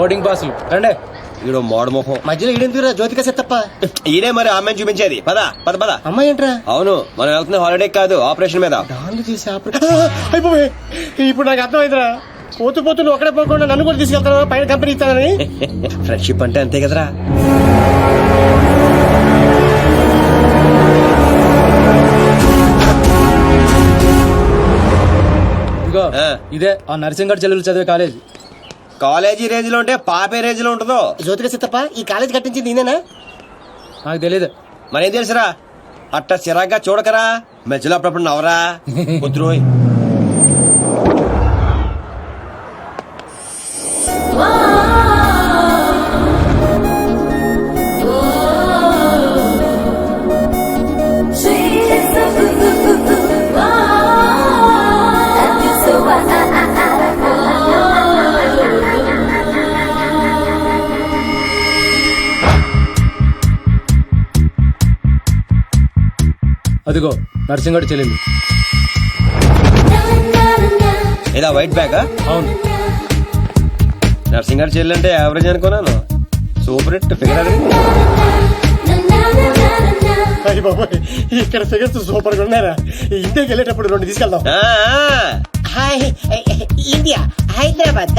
Boarding పాసులు రండి. ఈడో మోడ మొహం. మధ్యలో ఈడెందుకురా జ్యోతిక సెత్తప్ప ఈడే మరి ఆమె చూపించేది. పద పద పద. అమ్మాయి ఏంట్రా? అవును మనం వెళ్తున్న హాలిడే కాదు ఆపరేషన్ మీద. దాన్ని తీసి అయిపోయి ఇప్పుడు నాకు అర్థమైందిరా. పోతూ పోతూ నువ్వు అక్కడే పోకుండా నన్ను కూడా తీసుకెళ్తాను పైన కంపెనీ ఇస్తానని. ఫ్రెండ్షిప్ అంటే అంతే కదరా. ఇదే ఆ నర్సింగ్ చెల్లెలు చదివే కాలేజ్ కాలేజీ రేంజ్లో ఉంటే పాపే రేంజ్లో ఉంటుందో? జ్యోతిక సెత్తప్ప ఈ కాలేజ్ కట్టించింది నేనేనా? నాకు తెలియదు మరేం తెలుసురా? అట్ట చిరాగ్గా చూడకరా. మధ్యలో అప్పుడప్పుడు నవరా కుదురోయ్ అదిగో నర్సింగ్ గారు చెల్లెలు. ఇలా వైట్ బ్యాగ్? అవును. నర్సింగ్ గారు చెల్లంటే యావరేజ్ అనుకున్నాను. సూపర్ హిట్ ఫిగర్ అది. అయ్యి బాబోయ్ ఇక్కడ ఫిగర్స్ సూపర్గా ఉన్నారా ఇంటికి వెళ్ళేటప్పుడు రెండు తీసుకెళ్దాం. ఆ, ఆ. హాయ్ ఇండియా హైదరాబాద్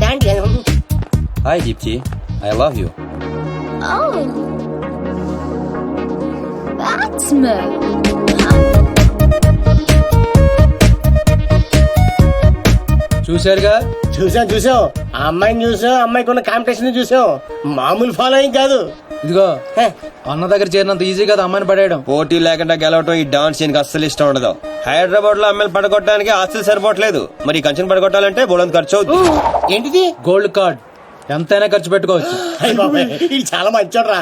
దాంట్లో. Hi Deepti I love you. Oh. That's me. చూశారుగా? చూసాం చూసాం ఆ అమ్మాయిని చూసాం అమ్మాయికి ఉన్న కాంపిటీషన్ చూసాం మామూలు ఫాలోయింగ్ కాదు. ఇదిగో హే, అన్న దగ్గర చేరినంత ఈజీ కదా అమ్మాయిని పడేయడం. పోటీ లేకుండా గెలవటం ఈ డాన్స్ దీనికి అస్సలు ఇష్టం ఉండదు. హైదరాబాద్లో అమ్మాయిలు పడగొట్టడానికి ఆస్తులు సరిపోవట్లేదు. మరి ఈ కంచెను పడగొట్టాలంటే బోలంత ఖర్చు అవుతుంది ఏంటిది? గోల్డ్ కార్డ్ ఎంతైనా ఖర్చు పెట్టుకోవచ్చు. అయ్య బాబాయ్ ఇది చాలా మంచోడ్రా.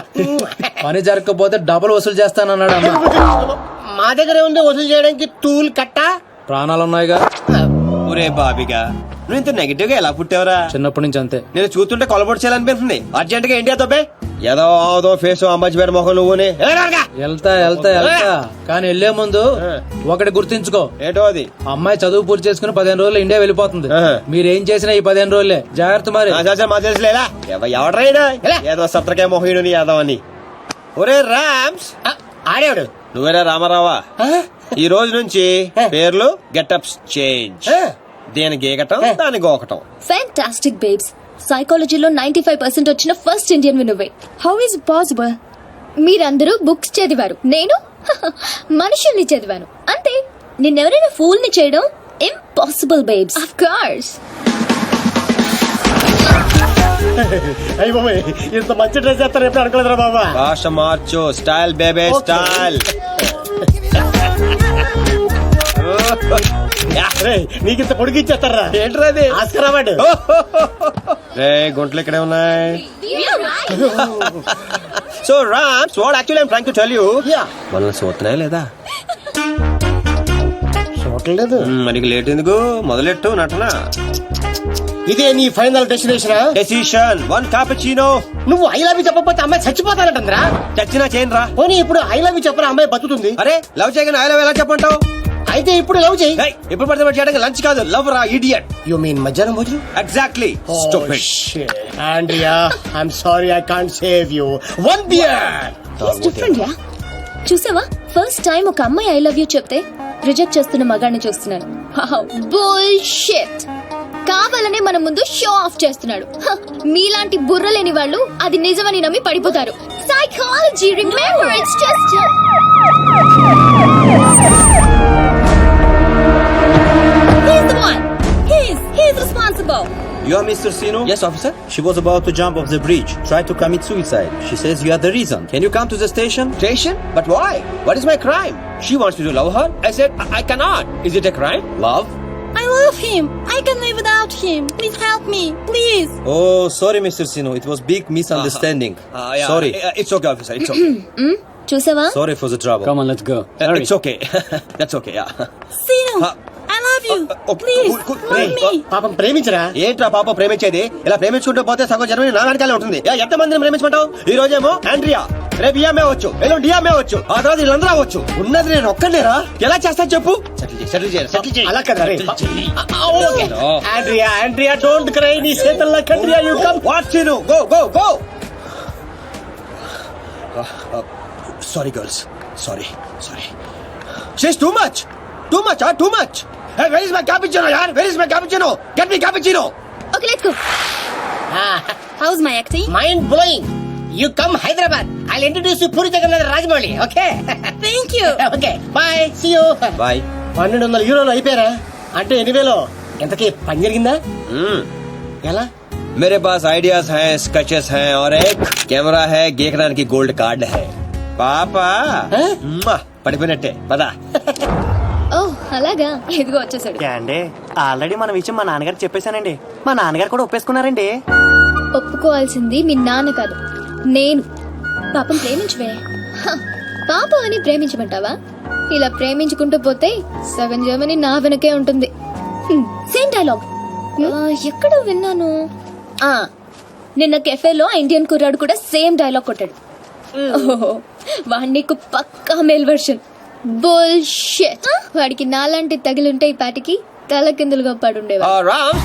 పని జరగకపోతే డబుల్ వసూలు చేస్తానన్నాడు అన్న మా దగ్గర ఉంది వసూలు చేయడానికి టూల్ కట్టా? ప్రాణాలు ఉన్నాయిగా ఒరే బాబిగా నువ్వు ఇంత నెగిటివ్గా ఎలా పుట్టావురా? చిన్నప్పటి నుంచి అంతే. నేను చూస్తుంటే కొలబొట్టు చేయాలనిపిస్తుంది అర్జెంట్గా ఇండియా తప్పే ఏదో ఆదో ఫేస్ అంబాజీ పేరు మొహం నువ్వునే? వెళ్తా వెళ్తా వెళ్తా. కానీ వెళ్ళే ముందు ఒకటి గుర్తించుకో. ఏంటో అది? అమ్మాయి చదువు పూర్తి చేసుకుని పదిహేను రోజులు ఇండియా వెళ్ళిపోతుంది. మీరేం చేసినా ఈ పదిహేను రోజులే. జాగ్రత్త మరి. మా తెలుసులేలా ఎవ- ఎవడ్రాయిడా ఏదో సత్రకాయ మొహీడుని యాదవ్ అని. ఒరే రామ్స్. ఆడేవాడు. నువ్వేరా రామారావా? ఈ రోజు నుంచి పేర్లు గెటప్స్ చేంజ్. దేని గీకటం దాని గోకటం. ఫ్యాంటాస్టిక్ బేబ్స్ సైకాలజీలో నైన్టీ ఫైవ్ పర్సెంట్ వచ్చిన ఫస్ట్ ఇండియన్ నువ్వే హౌ ఇస్ పాసిబుల్ మీరందరూ బుక్స్ చదివారు. నేను? మనుషుల్ని చదివాను. అంతే. నిన్నెవరైనా ఫూల్ని చేయడం ఇంపాసిబుల్ బేబ్స్ ఆఫ్ కోర్స్ అయ్య బాబాయ్ ఇంత మంచి డ్రెస్ చేస్తారు ఎప్పుడు అనుకోలేదురా బాబా? భాష మార్చు స్టైల్ బేబే. స్టైల్ నీకు ఇంత పొడిగి ఇచ్చేస్తారా? ఏంట్రా అది ఆస్కర్ అవార్డు. రే గుంటలు ఇక్కడే ఉన్నాయి? So Rams what actually I'm trying to tell you మనల్ని చూస్తున్నాయా లేదా? చూడలేదు మనకి లేట్ ఎందుకు? మొదలెట్టు నటన? ఇదే నీ final destination decision one cappuccino నువ్వు ఐ లవ్ యూ చెప్పకపోతే అమ్మాయి చచ్చిపోతానంటుందిరా. చచ్చినా చేయను రా పోనీ ఇప్పుడు ఐ లవ్ యూ చెప్పిన అమ్మాయి బతుకుతుంది. అరే లవ్ చేయగానే ఐ లవ్ ఎలా చెప్పంటావు? అయితే ఇప్పుడు లవ్ చేయి. ఏయ్, ఇప్పుడు పడితే పడి చేయడానికి లంచ్ కాదు. లవ్ రా ఇడియట్ యు మీన్ మధ్యాహ్నం భోజనం? Exactly stupid Andrea I'm sorry I can't save you one beer different yeah చూసావా? ఫస్ట్ టైం ఒక అమ్మాయి ఐ లవ్ యూ చెప్తే రిజెక్ట్ చేస్తున్న మగాడిని చూస్తున్నాను. బుల్షిట్ కావాలనే మన ముందు షో ఆఫ్ చేస్తున్నాడు. మీలాంటి బుర్ర లేని వాళ్ళు అది నిజమని నమ్మి పడిపోతారు. Psychology remember it's just You are Mr. Sino? Yes, officer. She was about to jump off the bridge, try to commit suicide. She says you are the reason. Can you come to the station? Station? But why? What is my crime? She wants me to love her. I said I, I cannot. Is it a crime? Love? I love him. I can live without him. Please help me. Please. Oh, sorry, Mr. Sino. It was big misunderstanding. Uh, yeah, Sorry. uh, It's okay, officer. It's okay. చూసావా Sorry for the trouble. Come on let's go Uh, it's okay. That's okay. Yeah. Uh, me. పాపం ప్రేమించరా? ఏంట్రా పాప ప్రేమించేది? ఇలా ప్రేమించుకుంటూ పోతే సగం జన్మ నా వెనకాలే ఉంటుంది ఎంత మందిని ప్రేమించుకుంటావు ఈ రోజేమో ఆండ్రియా రేపు ఇయామే అవచ్చు ఎల్లుండి ఇయామే అవచ్చు ఆ తర్వాత వీళ్ళందరూ అవ్వచ్చు. ఉన్నది నేను ఒక్కనేరా ఎలా చేస్తాను చెప్పు? సెటిల్ చేయి సెటిల్ చేయి సెటిల్ చేయి. అలా కదా రే. Okay. Andrea Andrea don't cry నీ చేతల్లో కండ్రియా you come what Sinu go go go sorry girls sorry sorry she's too much too much ah too much Hey, where is my cappuccino, yaar? Where is my cappuccino? Get me cappuccino. Okay let's go How's my acting? Mind blowing you come Hyderabad I introduce you Puri Jagannath Rajamouli okay Thank you. Okay bye see you Bye. పన్నెండు వందల యూరోలు అయిపోయారా అంటే ఎన్ని వేలు ఇంతకీ పని జరిగిందా Hmm. ఎలా मेरे पास आइडियाज हैं स्केचेस हैं और एक कैमरा है గీకడానికి గోల్డ్ కార్డ్ है పాపా Huh? పడిపోయినట్టే పదా ఓ అలాగా? ఇదిగో వచ్చేసాడు. అండి. ఆల్రెడీ మన విషయం మా నాన్నగారికి చెప్పేశానండి. మా నాన్నగారు కూడా ఒప్పేసుకున్నారండి. ఒప్పుకోవాల్సింది మీ నాన్న కాదు. నేను. పాపం ప్రేమించవే. పాపం అని ప్రేమించమంటావా? ఇలా ప్రేమించుకుంటూ పోతే సగం జర్మనీ నా వెనకే ఉంటుంది. సేమ్ డైలాగ్ ఎక్కడ విన్నాను. ఆ నిన్న కెఫేలో ఇండియన్ కుర్రాడు కూడా సేమ్ డైలాగ్ కొట్టాడు. ఓహో, వాడు నీకు పక్కా మేల్ వర్షన్ బుల్షిట్ వాడికి నాలాంటి తగిలుంటే ఈ పాటికి తల కిందులుగా పడుండేవా Ram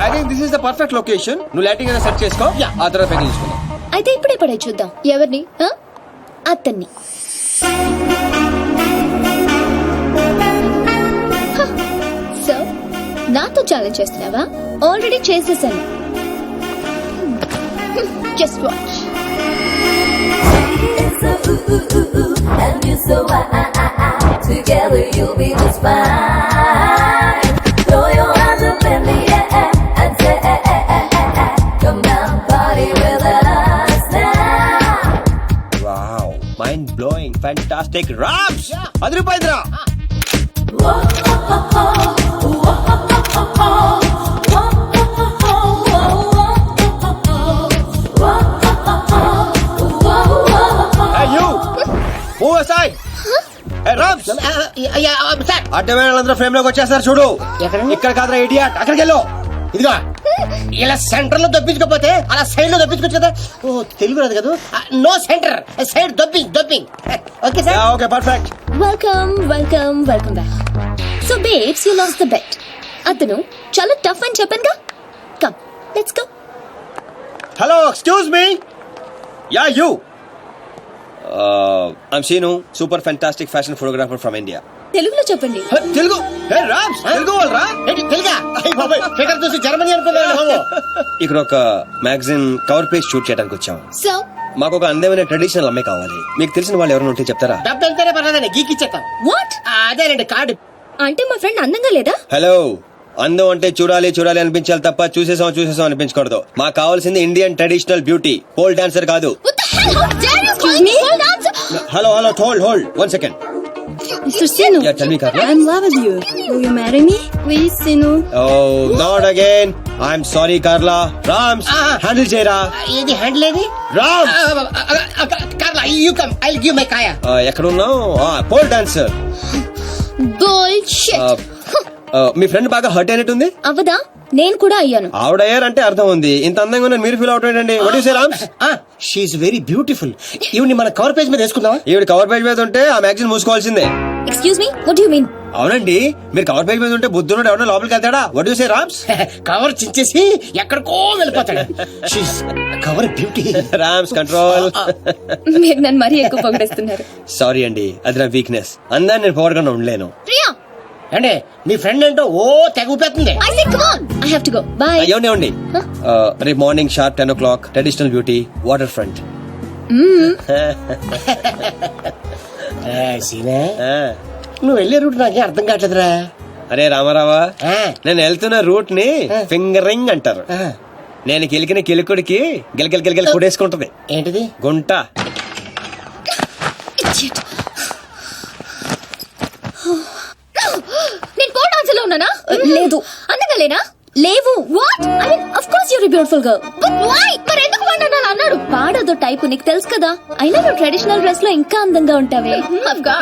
I think this is the perfect location నువ్వు లైటింగ్ అయినా సెట్ చేసుకో ఆ తర్వాత పైకి తీసుకుందాం అయితే ఇప్పుడే పడే చూద్దాం. ఎవరిని? ఆ? అతన్ని సో నాతో ఛాలెంజ్ చేస్తున్నావా? ఆల్రెడీ చేసేసాను. Just watch So ooh ooh ooh ooh, and you so I. You move aside Rams sir అడ్డమైన ఫ్రేమ్లోకి వచ్చేస్తారు చూడు? ఇక్కడ కాదురా ఇడియట్ అక్కడికి వెళ్ళు ఇదిగో. ఇలా సెంటర్లో దొప్పించుకోపోతే అలా సైడ్లో దొప్పించుకోవచ్చు కదా? ఓ తెలుగు రాదు కదా? నో సెంటర్ సైడ్ దొప్పింగ్ dropping okay sir? Okay perfect welcome welcome welcome back so babes you lost the bet అతను చాలా టఫ్ అని చెప్పానుగా. Come let's go hello excuse me yeah you I'm Sinu super fantastic fashion photographer from India తెలుగులో చెప్పండి. Telugu. Figure చూసి Germany అనుకున్నాను ఇక్కడ ఒక మ్యాగజైన్ కవర్ పేజ్ షూట్ చేయడానికి వచ్చాం సో? మాకు ఒక అందమైన ట్రెడిషనల్ అమ్మాయి కావాలి. మీకు తెలిసిన వాళ్ళు ఎవరైనా ఉంటే చెప్తారా? డబ్బు వెళ్తేనే పర్లేదండి గీకిచ్చేస్తాం వాట్ అదేనండి కార్డు. అంటే మా ఫ్రెండ్ అందంగా లేదా? హలో. అందం అంటే చూడాలి చూడాలి అనిపించాలి తప్ప చూసేసాం చూసేసాం అనిపించకూడదు. మాకు కావాల్సింది Indian traditional beauty. Pole dancer కాదు? Hello hello hold hold one second Mr. Sinu, yeah tell me Carla I'm in love with you. Will you marry me? Please, Sinu. Oh not again I'm sorry Carla Rams Ah. Handle చేయరా ఏది handle ఏది Rams Carla you come I give my కాయా ఎక్కడ ఉన్నావు pole dancer Bullshit. మీ friend బాగా hurt అయినట్టుంది? అవదా నేను కూడా అయ్యాను. ఆవిడ అయ్యారంటే అర్థం ఉంది. ఇంత అందంగా ఉన్న మీరు ఫీల్ అవుట్ ఏంటండి? What say Rams she's very beautiful ఈవిని మన కవర్ పేజ్ మీద వేసుకుందామా? ఈవిడ కవర్ పేజ్ మీద ఉంటే ఆ magazine మూసుకోవాల్సిందే. Excuse me what you mean అవునండి. మీరు కవర్ పేజ్ మీద ఉంటే బుద్ధుడు ఎవరైనా లోపలికి వెళ్తాడా? వాట్ సే రామ్స్ కవర్ చించేసి ఎక్కడికో వెళ్ళిపోతాడు. కవర్ బ్యూటీ రామ్స్ కంట్రోల్ మీరు నన్ను మరీ ఎక్కువ పొగిడేస్తున్నారు. సారీ అండి అది నా వీక్నెస్ అందాన్ని నేను పోగొట్టుకుని ఉండలేను. ప్రియా! అంటే మీ ఫ్రెండ్ ఏంటో ఓ తెగ ఊపేస్తుంది బై ఏమండి ఏమండి రేపు morning sharp ten o'clock traditional beauty water front. సీనే. నువ్వు వెళ్ళే రూట్ నాకే అర్థం కావట్లేదురా. అరే రామారావా ఆ, నేను వెళ్తున్న రూట్ని ఫింగరింగ్ అంటారు. ఆ, నేను కిలికిన కిలుకుడికి గిలకిల గిలకిల కుడేసుకుంటది ఏంటిది? గుంట. Idiot. నేను పోల్ డాన్సర్లో ఉన్నానా లేదు. అందంగా లేనా లేవు what I mean of course you're beautiful girl but why మరి ఎందుకు వాడు అన్నాడు? పాడదో టైపు నీకు తెలుసు కదా. అయినా నువ్వు ట్రెడిషనల్ డ్రెస్లో ఇంకా అందంగా ఉంటావే. ఆఫ్